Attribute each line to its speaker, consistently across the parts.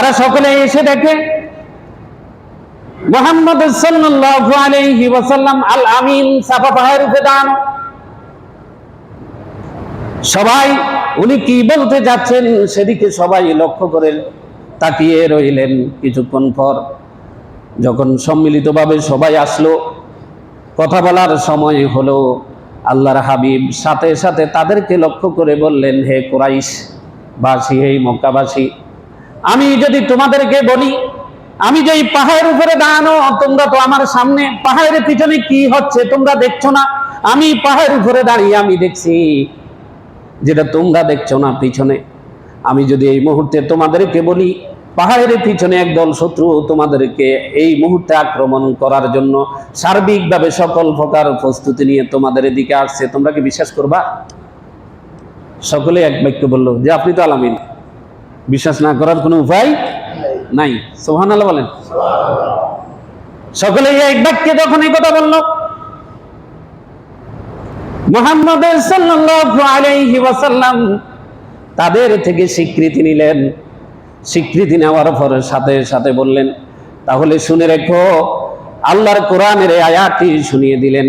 Speaker 1: তারা সকলে এসে দেখে, মোহাম্মদ সাল্লাল্লাহু আলাইহি ওয়াসাল্লাম আল আমিন সাফা পাহাড়ের উপরে দাঁড়ানো। সবাই, উনি কি বলতে যাচ্ছেন সেদিকে সবাই লক্ষ্য করেন তাকিয়ে রইলেন কিছুক্ষণ পর। যখন সম্মিলিতভাবে সবাই আসলো, কথা বলার সময় হলো, আল্লাহর হাবিব সাথে সাথে তাদেরকে লক্ষ্য করে বললেন, হে কোরাইশ, বাসী, হে মক্কাবাসী আমি যদি তোমাদেরকে বলি, আমি যেই পাহাড়ের উপরে দাঁড়ানো, তোমরা তো আমার সামনে পাহাড়ের পিছনে কি হচ্ছে তোমরা দেখছ না? আমি পাহাড়ের উপরে দাঁড়িয়ে আমি দেখছি যেটা তোমরা দেখছ না পিছনে। আমি যদি এই মুহূর্তে তোমাদেরকে বলি, পাহাড়ের পিছনে একদল শত্রু তোমাদেরকে এই মুহূর্তে আক্রমণ করার জন্য সার্বিকভাবে সকল প্রকার প্রস্তুতি নিয়ে তোমাদের দিকে আসছে। তোমরা কি বিশ্বাস করবা? সকলে এক বাক্য বলল, যে আপনি তো আলামিন। বিশ্বাস না করার কোনো উপায় নাই। সোহান আল্লাহ বলেন। সকলে এক বাক্যে যখন এই কথা বলল মোহাম্মদ সাল্লাল্লাহু আলাইহি ওয়াসাল্লাম তাদের থেকে স্বীকৃতি নিলেন। স্বীকৃতি নেওয়ার পরে সাথে সাথে বললেন, তাহলে শুনে রেখো আল্লাহর কোরআনের আয়াতটি শুনিয়ে দিলেন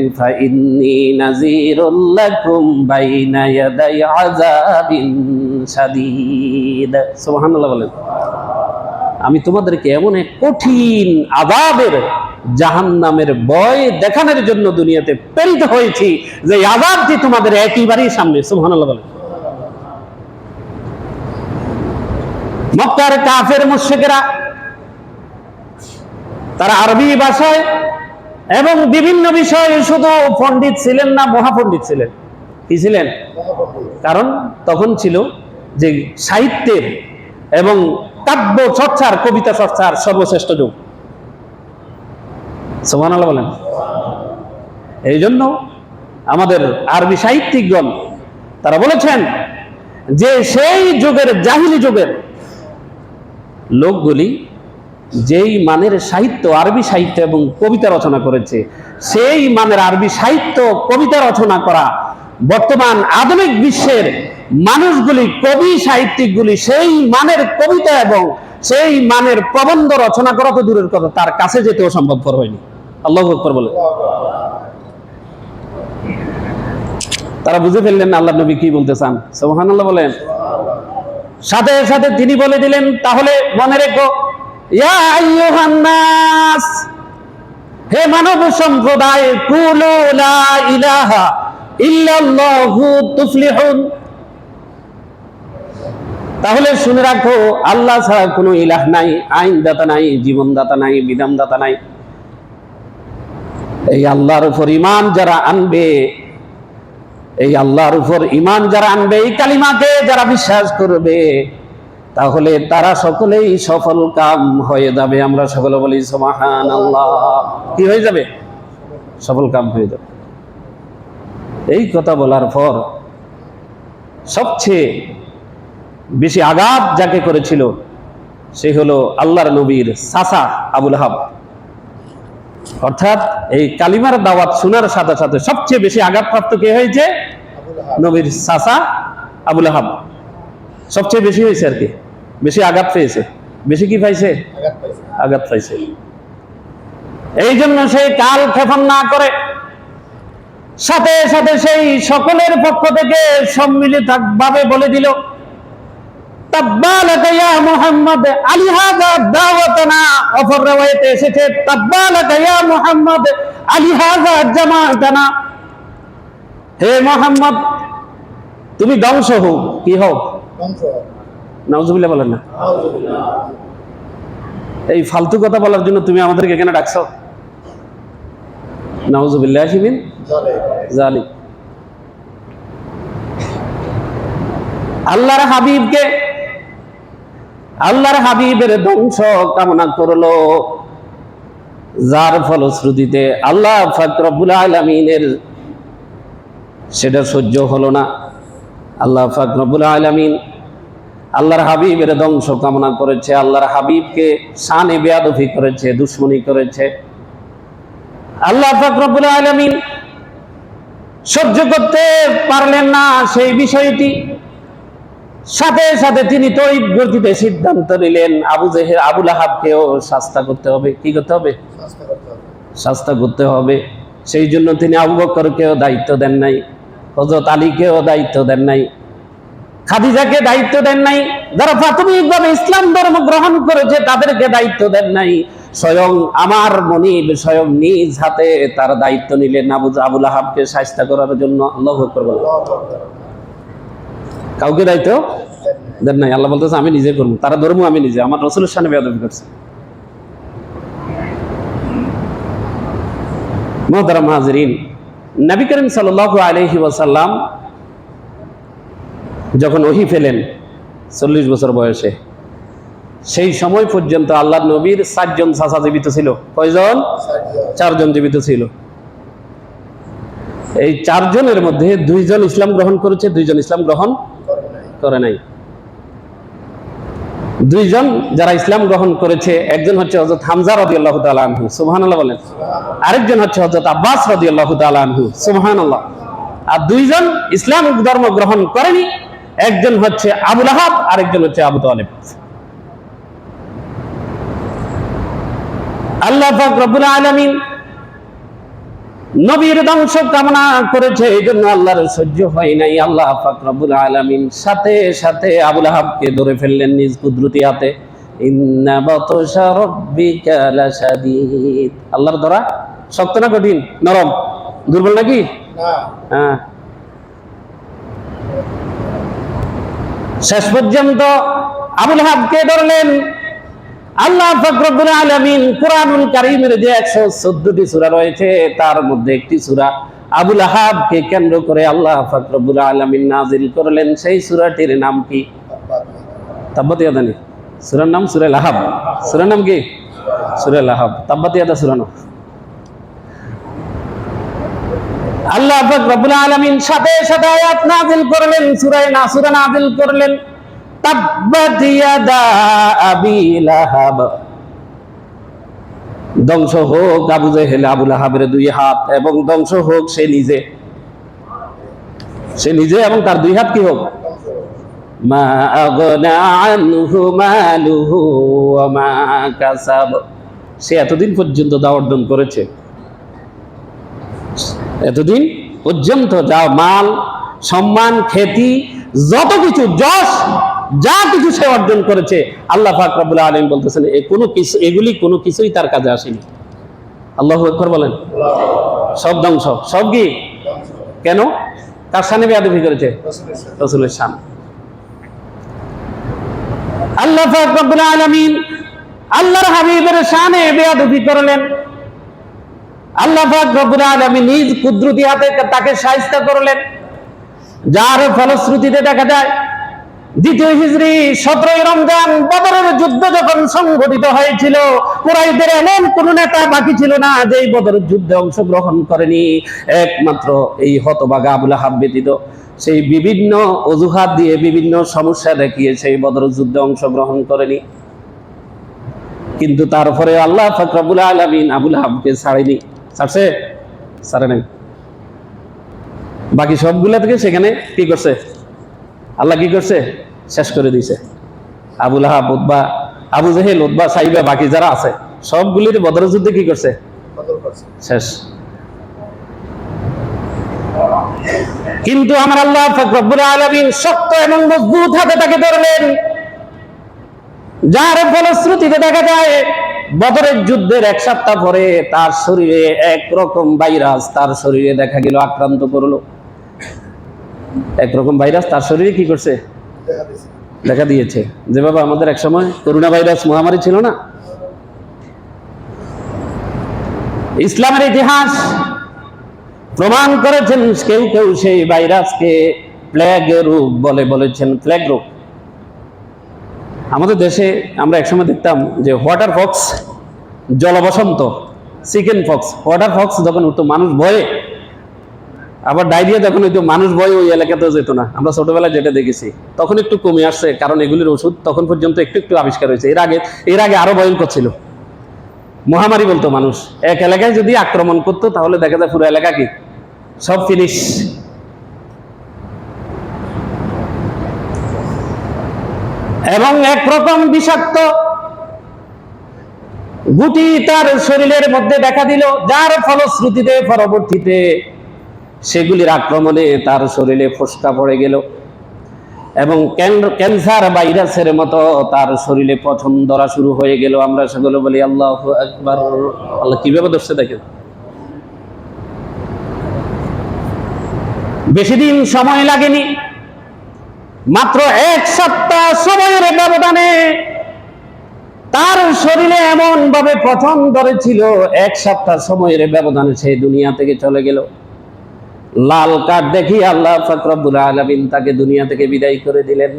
Speaker 1: বলেন, আমি তোমাদেরকে এমন এক কঠিন আযাবের, জাহান্নামের ভয় দেখানোর জন্য দুনিয়াতে প্রেরিত হয়েছি, যে এই আযাবটি তোমাদের একেবারেই সামনে। সুবহানাল্লাহ বলেন, মক্কার কাফের মুশরিকরা তারা আরবি ভাষায় এবং বিভিন্ন বিষয়ে শুধু পণ্ডিত ছিলেন না, মহাপণ্ডিত ছিলেন। কি ছিলেন? কারণ তখন ছিল যে সাহিত্যের এবং কাব্য চর্চার, কবিতা চর্চার সর্বশ্রেষ্ঠ যুগ। সোমান বলেন। এই জন্য আমাদের আরবি সাহিত্যিকগণ, তারা বলেছেন যে সেই যুগের জাহিলি যুগের লোকগুলি যেই মানের সাহিত্য, আরবি সাহিত্য এবং কবিতা রচনা করেছে, সেই মানের আরবি সাহিত্য, কবিতা রচনা করা বর্তমান আধুনিক বিশ্বের মানুষগুলি, কবি সাহিত্যিকগুলি সেই মানের কবিতা এবং সেই মানের প্রবন্ধ রচনা করা তো দূরের কথা, তার কাছে যেতেও সম্ভবপর হয়নি। আল্লাহ আকবর বলে। তারা বুঝে ফেললেন আল্লাহ নবী কি বলতে চান। সোহান আল্লাহ বলেন। সাথে সাথে তিনি বলে দিলেন, তাহলে মনে রেখো হে মানব সম্প্রদায় ইলাহা তাহলে শুনে রাখো, আল্লাহ ছাড়া কোনো ইলাহ নাই, আইনদাতা নাই, জীবনদাতা নাই, বিধানদাতা নাই। এই আল্লাহর উপর ইমান যারা আনবে, এই আল্লাহর উপর ইমান যারা আনবে, এই কালিমাকে যারা বিশ্বাস করবে তাহলে তারা সকলেই সফল কাম হয়ে যাবে। আমরা সকলে বলি সমাহান আল্লাহ কি হয়ে যাবে? সফল কাম হয়ে যাবে। এই কথা বলার পর সবচেয়ে বেশি আঘাত যাকে করেছিল সে হলো আল্লাহর নবীর সাসা আবুল হাব। অর্থাৎ এই কালিমার দাওয়াত শোনার সাথে সাথে সবচেয়ে বেশি আঘাতপ্রাপ্ত কে হয়েছে? নবীর সাসা আবুল আহাব সবচেয়ে বেশি হয়েছে আর কি। বেশি আঘাত পেয়েছে। বেশি কি পাইছে? আঘাত পাইছে। এই জন্য সেই কাল ক্ষেপণ না করে সাথে সাথে সেই সকলের পক্ষ থেকে সম্মিলিত ভাবে বলে দিল এসেছে হে মোহাম্মদ তুমি ধ্বংস হও কি হও? নাউজুবিল্লাহ বলেন না। এই ফালতু কথা বলার জন্য তুমি আমাদেরকে এখানে ডাকছো? নাউজুবিল্লাহ শিবিন জালি আল্লাহর হাবিবকে আল্লাহর হাবিবের ধ্বংস কামনা করল। যার ফলশ্রুতিতে আল্লাহ ফাকরবুল আলমিনের সেটা সহ্য হলো না। আল্লাহ ফাকরবুল আলমিন আল্লাহর হাবিবের ধ্বংস কামনা করেছে আল্লাহর হাবিবকে শানে বেয়াদফি করেছে দুশ্মনী করেছে। আল্লাহ ফাকরবুল আলমিন সহ্য করতে পারলেন না সেই বিষয়টি। সাথে সাথে তিনি তড়িৎ গতিতে সিদ্ধান্ত নিলেন আবু জেহের আবুল আহাবকেও শাস্তা করতে হবে। কি করতে হবে?
Speaker 2: শাস্তি করতে হবে।
Speaker 1: শাস্তা করতে হবে। সেই জন্য তিনি আবু বকরকেও দায়িত্ব দেন নাই হজরত আলীকেও দায়িত্ব দেন নাই। খাদিজাকে দায়িত্ব দেন নাই, যারা প্রাথমিকভাবে ইসলাম ধর্ম গ্রহণ করেছে, তাদেরকে দায়িত্ব দেন নাই স্বয়ং আমার মনিব স্বয়ং নিজ হাতে তার দায়িত্ব নিলেন আবু আবুল আহাবকে শাস্তা করার জন্য আল্লাহ আকবার। কাউকে দায়িত্ব দেন নাই, আল্লাহ বলতেছে, আমি নিজে করব, তারা ধর্ম আমি নিজে, আমার রসুলের সামনে বেয়াদবি করছে মোহতারাম হাজরিন, নবী করিম সাল্লাল্লাহু আলাইহি ওয়াসাল্লাম যখন ওহি ফেলেন চল্লিশ বছর বয়সে, সেই সময় পর্যন্ত আল্লাহ নবীর সাতজন চাচা জীবিত ছিল। কয়জন? চারজন জীবিত ছিল। এই চারজনের মধ্যে দুইজন ইসলাম গ্রহণ করেছে, দুইজন ইসলাম গ্রহণ
Speaker 2: করে নাই।
Speaker 1: দুইজন যারা ইসলাম গ্রহণ করেছে, একজন হচ্ছে হজরত হামজা রদি আল্লাহ আনহু সুবহান আল্লাহ বলেন। আরেকজন হচ্ছে হজরত আব্বাস রদি আল্লাহ আনহু সুবহান আল্লাহ আর দুইজন ইসলাম ধর্ম গ্রহণ করেনি একজন হচ্ছে আবুল আহাব আরেকজন হচ্ছে আবু তালেব। আল্লাহ পাক রব্বুল আলামিন নবীর ধ্বংস কামনা করেছে এই জন্য আল্লাহর সহ্য হয় নাই। আল্লাহ পাক রব্বুল আলামিন সাথে সাথে আবুল আহাবকে ধরে ফেললেন নিজ কুদরতি হাতে। আল্লাহর ধরা শক্ত না কঠিন? নরম? দুর্বল নাকি?
Speaker 2: না।
Speaker 1: হ্যাঁ। শেষ পর্যন্ত আবুল হাবকে ধরলেন। আল্লাহ ফকরবুল আলমিন কোরআনুল কারিমের যে একশো চোদ্দটি সূরা রয়েছে, তার মধ্যে একটি সুরা আবুল আহাবকে কেন্দ্র করে আল্লাহ ফকরবুল আলমিন নাজিল করলেন। সেই সুরাটির নাম কি? তাব্বাত ইয়াদানি সূরার নাম সুরেল আহাব। সূরার নাম কি? সূরা লাহাব তাব্বাত ইয়াদা সূরা নাম আল্লাহ পাক রব্বুল আলামিন সাথে সাথে আয়াত নাযিল করলেন, সূরা না সূরা নাযিল করলেন। ধ্বংস হোক আবু জেহেল, আবু লাহাবের দুই হাত, এবং ধ্বংস হোক সে নিজে। সে নিজে এবং তার দুই হাত কি হোক? মা সে এতদিন পর্যন্ত দা করেছে। এতদিন পর্যন্ত যা মাল, সম্মান, খ্যাতি, যত কিছু, যশ, যা কিছু সে অর্জন করেছে, আল্লাহ পাক রব্বুল আলামিন বলতেছেন কোনো কিছু, এগুলি কোনো কিছুই তার কাজে আসেনি। আল্লাহু আকবার বলেন। সব ধ্বংস। সব কি? কেন? কার সামনে বেয়াদবি করেছে?
Speaker 2: রাসূলের
Speaker 1: সামনে। আল্লাহ পাক রব্বুল আলামিন আল্লাহর হাবিবের শানে বেয়াদবি করলেন। আল্লাহ নিজ তাকে করলেন। যার ফলশ্রুতিতে দেখা যায়, দ্বিতীয় বদরের যুদ্ধ যখন হয়েছিল এমন কোন নেতা বাকি ছিল না যে বদরের যুদ্ধে অংশগ্রহণ করেনি। একমাত্র এই হতবাগা আবুল আহাব ব্যতীত সেই বিভিন্ন অজুহাত দিয়ে বিভিন্ন সমস্যা দেখিয়ে সেই বদর যুদ্ধে অংশগ্রহণ করেনি। কিন্তু তারপরে আল্লাহ ফকরাবুল আলমিন আবুল আহাবকে ছাড়েনি। ছাড়ছে ছাড়ে নাই। বাকি সবগুলা থেকে সেখানে কি করছে? আল্লাহ কি করছে? শেষ করে দিয়েছে। আবুল আহাব উদ্বা আবু জাহেল উদ্বা সাইবা বাকি যারা আছে সবগুলির বদর যুদ্ধে কি করছে? শেষ। কিন্তু আমার আল্লাহ ফকরবুল আলমিন শক্ত এবং মজবুত হাতে তাকে ধরলেন। যার ফলশ্রুতিতে দেখা যায় বদরের যুদ্ধের এক সপ্তাহ পরে তার শরীরে একরকম ভাইরাস তার শরীরে দেখা গেল, আক্রান্ত করল। একরকম ভাইরাস তার শরীরে কি করছে?
Speaker 2: দেখা
Speaker 1: দিয়েছে। যেভাবে আমাদের এক সময় করোনা ভাইরাস মহামারী ছিল না? ইসলামের ইতিহাস প্রমাণ করেছেন, কেউ কেউ সেই ভাইরাসকে প্লেগ রোগ বলে বলেছেন প্লেগ রোগ আমাদের দেশে আমরা একসময় দেখতাম যে ওয়াটার ফক্স জলবসন্ত চিকেন ফক্স ওয়াটার ফক্স যখন উঠতো, মানুষ ভয়ে। আবার ডায়রিয়া যখন হইতো, মানুষ ভয়ে ওই এলাকাতেও যেত না। আমরা ছোটবেলায় যেটা দেখেছি, তখন একটু কমে আসছে, কারণ এগুলির ওষুধ তখন পর্যন্ত একটু একটু আবিষ্কার হয়েছে। এর আগে এর আগে আরও ভয়ঙ্কর ছিল। মহামারী বলতো মানুষ। এক এলাকায় যদি আক্রমণ করতো, তাহলে দেখা যায় পুরো এলাকা কি? সব ফিনিশ এবং একরকম বিষাক্ত গুটি তার শরীরের মধ্যে দেখা দিল, যার ফলশ্রুতিতে পরবর্তীতে সেগুলির আক্রমণে তার শরীরে ফোসকা পড়ে গেল এবং ক্যান্সার ভাইরাসের মতো তার শরীরে পছন্দ ধরা শুরু হয়ে গেল। আমরা সেগুলো বলি, আল্লাহ একবার আল্লাহ কীভাবে ধরছে দেখেন? বেশি দিন সময় লাগেনি। মাত্র এক সপ্তাহ সময়ের ব্যবধানে তার শরীরে এমন ভাবে প্রথম ধরেছিল, এক সপ্তাহ সময়ের ব্যবধানে সে দুনিয়া থেকে চলে গেল। লাল কার্ড দেখি আল্লাহ ফকরবুল আলমিন তাকে দুনিয়া থেকে বিদায় করে দিলেন।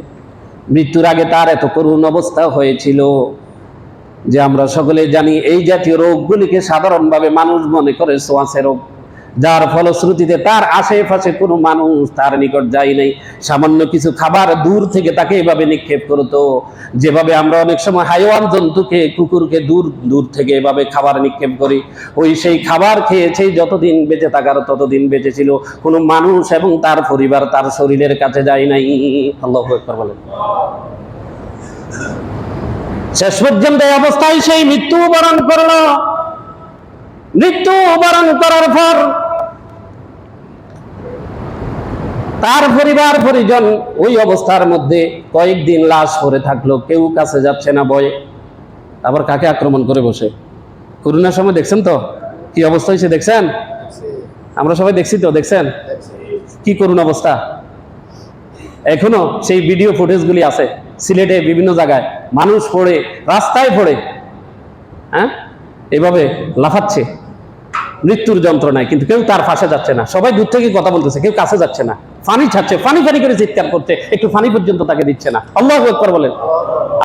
Speaker 1: মৃত্যুর আগে তার এত করুণ অবস্থা হয়েছিল যে আমরা সকলে জানি এই জাতীয় রোগগুলিকে সাধারণভাবে মানুষ মনে করে সোয়াসে রোগ। যার ফলশ্রুতিতে তার আশেপাশে কোনো মানুষ তার নিকট যায় নাই। সামান্য কিছু খাবার দূর থেকে তাকে এভাবে নিক্ষেপ করতো। যেভাবে আমরা অনেক সময় হাইওয়ান জন্তুকে, কুকুরকে দূর দূর থেকে এভাবে খাবার নিক্ষেপ করি। ওই সেই খাবার খেয়েছেই যতদিন বেঁচে থাকার ততদিন বেঁচে ছিল। কোনো মানুষ এবং তার পরিবার তার শরীরের কাছে যায় নাই। আল্লাহ বলেন। শেষ পর্যন্ত অবস্থায় সেই মৃত্যু বরণ করল। মৃত্যু বরণ করার পর তার পরিবার পরিজন ওই অবস্থার মধ্যে কয়েকদিন লাশ পরে থাকল, কেউ কাছে যাচ্ছে না বয়ে। আবার কাকে আক্রমণ করে বসে? করোনার সময় দেখছেন তো? কি অবস্থা হয়েছে দেখছেন? আমরা সবাই দেখছি তো, দেখছেন? কি করুন অবস্থা? এখনও সেই ভিডিও ফুটেজগুলি আছে, সিলেটে বিভিন্ন জায়গায়। মানুষ পড়ে, রাস্তায় পড়ে। হ্যাঁ? এভাবে লাফাচ্ছে। মৃত্যুর যন্ত্রণায়, কিন্তু কেউ তার পাশে যাচ্ছে না। সবাই দূর থেকে কথা বলতেছে, কেউ কাছে যাচ্ছে না। ফানি ছাড়ছে, ফানি ফানি করে চিৎকার করছে, একটু ফানি পর্যন্ত তাকে দিচ্ছে না। আল্লাহ বলেন।